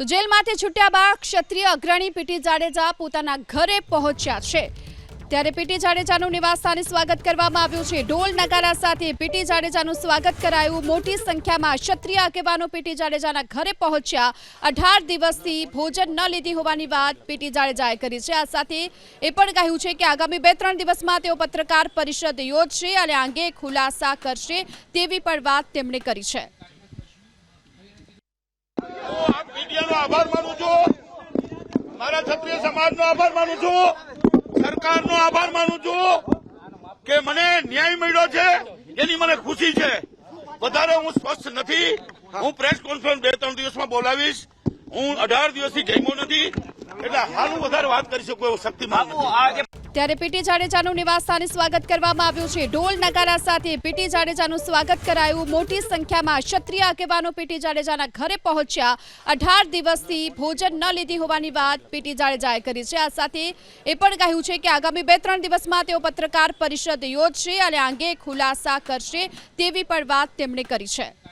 તો જેલમાંથી છૂટ્યા બાદ ક્ષત્રિય અગ્રણી પીટી જાડેજા પોતાના ઘરે પહોંચ્યા છે. ત્યારે પીટી જાડેજાનું નિવાસસ્થાને સ્વાગત કરવામાં આવ્યું છે. ઢોલ નગારા સાથે પીટી જાડેજાનું સ્વાગત કરાયું. મોટી સંખ્યામાં ક્ષત્રિય આગેવાનો પીટી જાડેજાના ઘરે પહોંચ્યા. અઢાર દિવસથી ભોજન ન લીધી હોવાની વાત પીટી જાડેજાએ કરી છે. આ સાથે એ પણ કહ્યું છે કે આગામી બે ત્રણ દિવસમાં તેઓ પત્રકાર પરિષદ યોજશે અને આ અંગે ખુલાસા કરશે તેવી પણ વાત તેમણે કરી છે હું આ મીડિયાનો આભાર માનું છું મારા ક્ષત્રિય સમાજનો આભાર માનું છું. સરકારનો આભાર માનું છું કે મને ન્યાય મળ્યો છે. એની મને ખુશી છે. વધારે હું સ્પષ્ટ નથી. હું પ્રેસ કોન્ફરન્સ બે ત્રણ દિવસમાં બોલાવીશ. હું અઢાર દિવસથી જમ્યો નથી. હાલ વધારે વાત કરી શકું એવું શક્તિમાન ત્યારે પીટી જાડેજાનું નિવાસસ્થાને સ્વાગત કરવામાં આવ્યું છે. ઢોલ નગારા સાથે પીટી જાડેજાનું સ્વાગત કરાયું. મોટી સંખ્યામાં ક્ષત્રિય આગેવાનો પીટી જાડેજાના ઘરે પહોંચ્યા. અઢાર દિવસથી ભોજન ન લીધી હોવાની વાત પીટી જાડેજાએ કરી છે. આ સાથે એ પણ કહ્યું છે કે આગામી બે ત્રણ દિવસમાં તેઓ પત્રકાર પરિષદ યોજશે અને આ અંગે ખુલાસા કરશે તેવી પણ વાત તેમણે કરી છે.